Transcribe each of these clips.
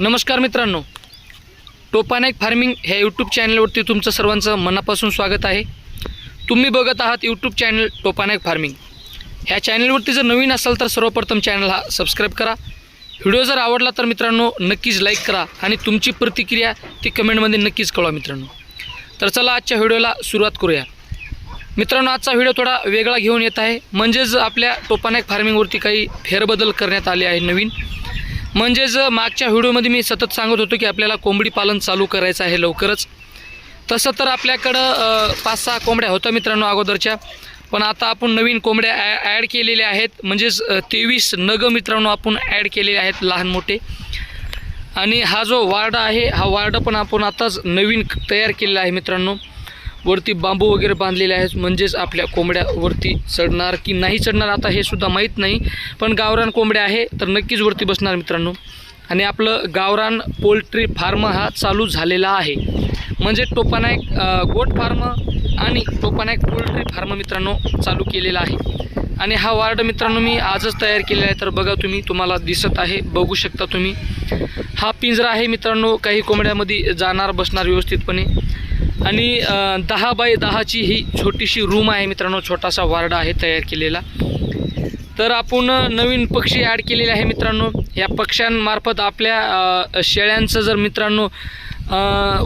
नमस्कार मित्रांनो. टोपानाईक फार्मिंग ह्या यूट्यूब चॅनलवरती तुमचं सर्वांचं मनापासून स्वागत आहे. तुम्ही बघत आहात यूट्यूब चॅनल टोपानाईक फार्मिंग. ह्या चॅनलवरती जर नवीन असाल तर सर्वप्रथम चॅनल हा सबस्क्राईब करा. व्हिडिओ जर आवडला तर मित्रांनो नक्कीच लाईक करा आणि तुमची प्रतिक्रिया ती कमेंटमध्ये नक्कीच कळवा मित्रांनो. तर चला आजच्या व्हिडिओला सुरुवात करूया. मित्रांनो आजचा व्हिडिओ थोडा वेगळा घेऊन येत आहे. म्हणजेच आपल्या टोपानाईक फार्मिंगवरती काही फेरबदल करण्यात आले आहे नवीन. म्हणजेच मागच्या व्हिडिओमध्ये मी सतत सांगत होतो की आपल्याला कोंबडी पालन चालू करायचं आहे लवकरच. तसं तर आपल्याकडं पाच सहा कोंबड्या होत्या मित्रांनो अगोदरच्या. पण आता आपण नवीन कोंबड्या ॲ ॲड केलेल्या आहेत. म्हणजेच तेवीस नग मित्रांनो आपण ॲड केलेले आहेत लहान मोठे. आणि हा जो वार्ड आहे हा वार्ड पण आपण आताच नवीन तयार केलेला आहे मित्रांनो. वरती बांबू वगैरे बांधलेले आहेत. म्हणजेच आपल्या कोंबड्या वरती चढणार की नाही चढणार आता हे सुद्धा माहीत नाही. पण गावरान कोंबड्या आहे तर नक्कीच वरती बसणार मित्रांनो. आणि आपलं गावरान पोल्ट्री फार्म हा चालू झालेला आहे. म्हणजे टोपानायक गोट फार्म आणि टोपानायक पोल्ट्री फार्म मित्रांनो चालू केलेला आहे. आणि हा वार्ड मित्रांनो मी आजच तयार केलेला आहे तर बघा तुम्ही तुम्हाला दिसत आहे बघू शकता तुम्ही. हा पिंजरा आहे मित्रांनो काही कोंबड्यामध्ये जाणार बसणार व्यवस्थितपणे. आणि दहा बाय दहाची ही छोटीशी रूम आहे मित्रांनो छोटासा वार्ड आहे तयार केलेला. तर आपण नवीन पक्षी ॲड केलेले आहे मित्रांनो. या पक्ष्यांमार्फत आपल्या शेळ्यांचं जर मित्रांनो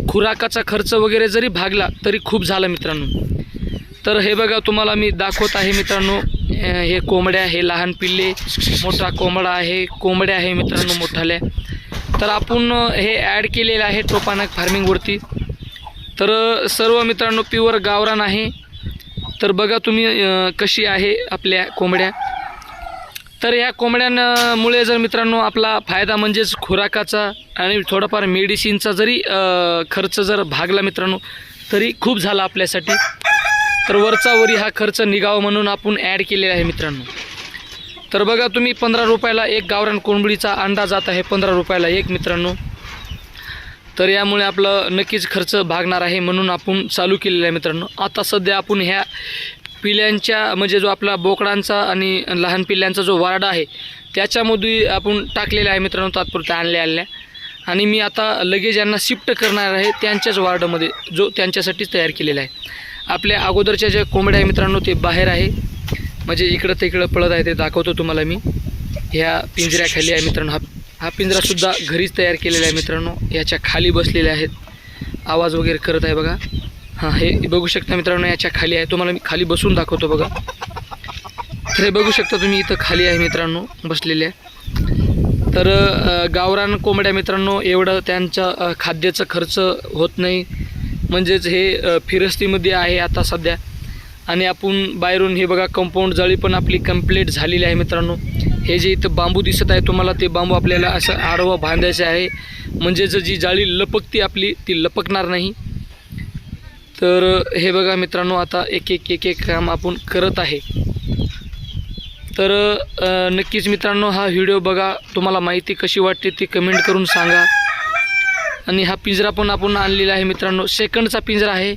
खुराकाचा खर्च वगैरे जरी भागला तरी खूप झालं मित्रांनो. तर हे बघा तुम्हाला मी दाखवत आहे मित्रांनो. हे कोंबड्या हे लहान पिल्ले मोठा कोंबडा आहे कोंबड्या आहे मित्रांनो मोठाल्या. तर आपण हे ॲड केलेलं आहे टोपानक फार्मिंगवरती तर सर्व मित्रांनो प्युअर गावरान आहे. तर बघा तुम्ही कशी आहे आपल्या कोंबड्या. तर या कोंबड्यांमुळे जर मित्रांनो आपला फायदा म्हणजेच खुराकाचा आणि थोडाफार मेडिसिनचा जरी खर्च जर भागला मित्रांनो तरी खूप झाला आपल्यासाठी. तर वरचा वरी हा खर्च निघावा म्हणून आपण ॲड केलेला आहे मित्रांनो. तर बघा तुम्ही पंधरा रुपयाला एक गावरान कोंबडीचा अंडा जात आहे पंधरा रुपयाला एक मित्रांनो. तर यामुळे आपलं नक्कीच खर्च भागणार आहे म्हणून आपण चालू केलेलं आहे मित्रांनो. आता सध्या आपण ह्या पिल्यांच्या म्हणजे जो आपला बोकडांचा आणि लहान पिल्यांचा जो वार्ड आहे त्याच्यामध्ये आपण टाकलेला आहे मित्रांनो तात्पुरत्या आणल्या आणल्या. आणि मी आता लगेच यांना शिफ्ट करणार आहे त्यांच्याच वार्डमध्ये जो त्यांच्यासाठीच तयार केलेला आहे. आपल्या अगोदरच्या ज्या कोंबड्या आहे मित्रांनो ते बाहेर आहे. म्हणजे इकडं तिकडं पळत आहे ते दाखवतो तुम्हाला मी. ह्या पिंजऱ्याखाली आहे मित्रांनो हा हा पिंजरासुद्धा घरीच तयार केलेला आहे मित्रांनो. याच्या खाली बसलेले आहेत. आवाज वगैरे करत आहे बघा. हां हे बघू शकता मित्रांनो याच्या खाली आहे. तुम्हाला मी खाली बसून दाखवतो बघा. तर हे बघू शकता तुम्ही इथं खाली आहे मित्रांनो बसलेले तर गावरान कोंबड्या मित्रांनो एवढं त्यांचा खाद्याचा खर्च होत नाही. म्हणजेच हे फिरस्तीमध्ये आहे आता सध्या. आणि आपण बाहेरून हे बघा कंपाऊंड जाळी पण आपली कंप्लीट झालेली आहे मित्रांनो. हे जे इथं बांबू दिसत आहे तुम्हाला ते बांबू आपल्याला असं आडवा बांधायचं आहे. म्हणजेच जी जाळी लपकती आपली ती लपकणार नाही. तर हे बघा मित्रांनो आता एक एक एक एक काम आपण करत आहे. तर नक्कीच मित्रांनो हा व्हिडिओ बघा. तुम्हाला माहिती कशी वाटते ती कमेंट करून सांगा. आणि हा पिंजरा पण आपण आणलेला आहे मित्रांनो. सेकंडचा पिंजरा आहे.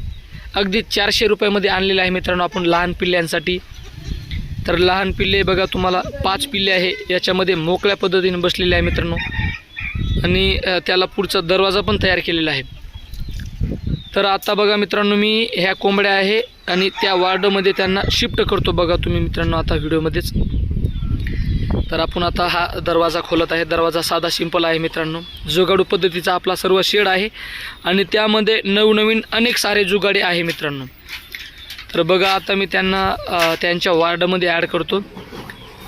अगदी चारशे रुपयामध्ये आणलेला आहे मित्रांनो आपण लहान पिल्ल्यांसाठी. तर लहान पिल्ले बघा तुम्हाला पाच पिल्ले आहे. याच्यामध्ये मोकळ्या पद्धतीने बसलेले आहे मित्रांनो. आणि त्याला पुढचा दरवाजा पण तयार केलेला आहे. तर आता बघा मित्रांनो मी ह्या कोंबड्या आहे आणि त्या वार्डमध्ये त्यांना शिफ्ट करतो बघा तुम्ही मित्रांनो आता व्हिडिओमध्येच. तर आपण आता हा दरवाजा खोलत आहे. दरवाजा साधा सिंपल आहे मित्रांनो. जुगाडू पद्धतीचा आपला सर्व शेड आहे. आणि त्यामध्ये नवनवीन अनेक सारे जुगाडे आहे मित्रांनो. तर बघा आता मी त्यांना त्यांच्या वार्डमध्ये ॲड करतो.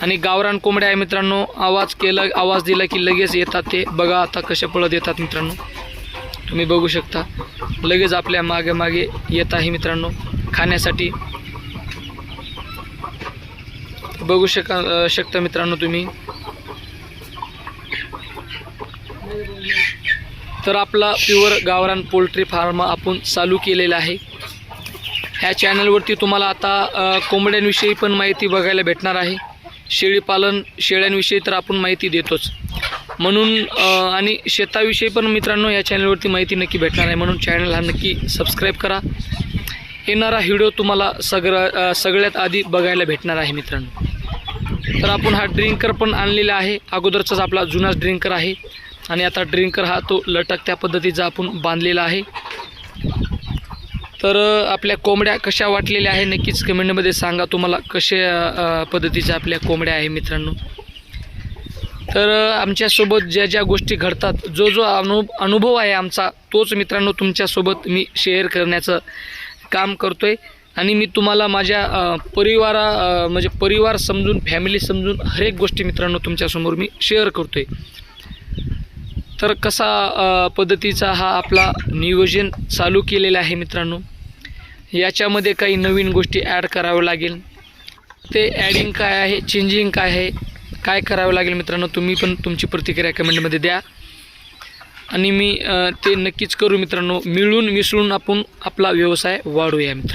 आणि गावरान कोंबड्या आहे मित्रांनो आवाज केला आवाज दिला की लगेच येतात ते. बघा आता कसे पळत येतात मित्रांनो. तुम्ही बघू शकता. लगेच आपल्या मागे मागे येत आहे मित्रांनो खाण्यासाठी. बघू शका शकता मित्रांनो तुम्ही. तर आपला प्युअर गावरान पोल्ट्री फार्म आपण चालू केलेला आहे. ह्या चॅनलवरती तुम्हाला आता कोंबड्यांविषयी पण माहिती बघायला भेटणार आहे. शेळीपालन शेळ्यांविषयी तर आपण माहिती देतोच. म्हणून आणि शेताविषयी पण मित्रांनो या चॅनलवरती माहिती नक्की भेटणार आहे. म्हणून चॅनल हा नक्की सबस्क्राईब करा. येणारा व्हिडिओ तुम्हाला सगळं सगळ्यात आधी बघायला भेटणार आहे मित्रांनो. तर आपण हा ड्रिंकर पण आणलेला आहे. अगोदरचाच आपला जुनाच ड्रिंकर आहे. आणि आता ड्रिंकर हा तो लटक त्या पद्धतीचा आपण बांधलेला आहे. तर आपल्या कोंबड्या कशा वाटलेल्या आहे नक्कीच कमेंटमध्ये सांगा. तुम्हाला कशा पद्धतीच्या आपल्या कोंबड्या आहे मित्रांनो? तर आमच्यासोबत ज्या ज्या गोष्टी घडतात जो जो अनु अनुभव आहे आमचा तोच मित्रांनो तुमच्यासोबत मी शेअर करण्याचं काम करतो आहे आणि मी तुम्हाला माझ्या परिवारा म्हणजे परिवार समजून फॅमिली समजून हरेक गोष्टी मित्रांनो तुमच्यासमोर मी शेअर करतो आहे तर कसा पद्धतीचा हा आपला नियोजन चालू केलेला आहे मित्रांनो? याच्यामध्ये काही नवीन गोष्टी ॲड करावं लागेल. ते ॲडिंग काय आहे चेंजिंग काय आहे काय करावं लागेल मित्रांनो तुम्ही पण तुमची प्रतिक्रिया कमेंटमध्ये द्या. आणि मी ते नक्कीच करू मित्रांनो. मिळून मिसळून आपण आपला व्यवसाय वाढवूया मित्रांनो.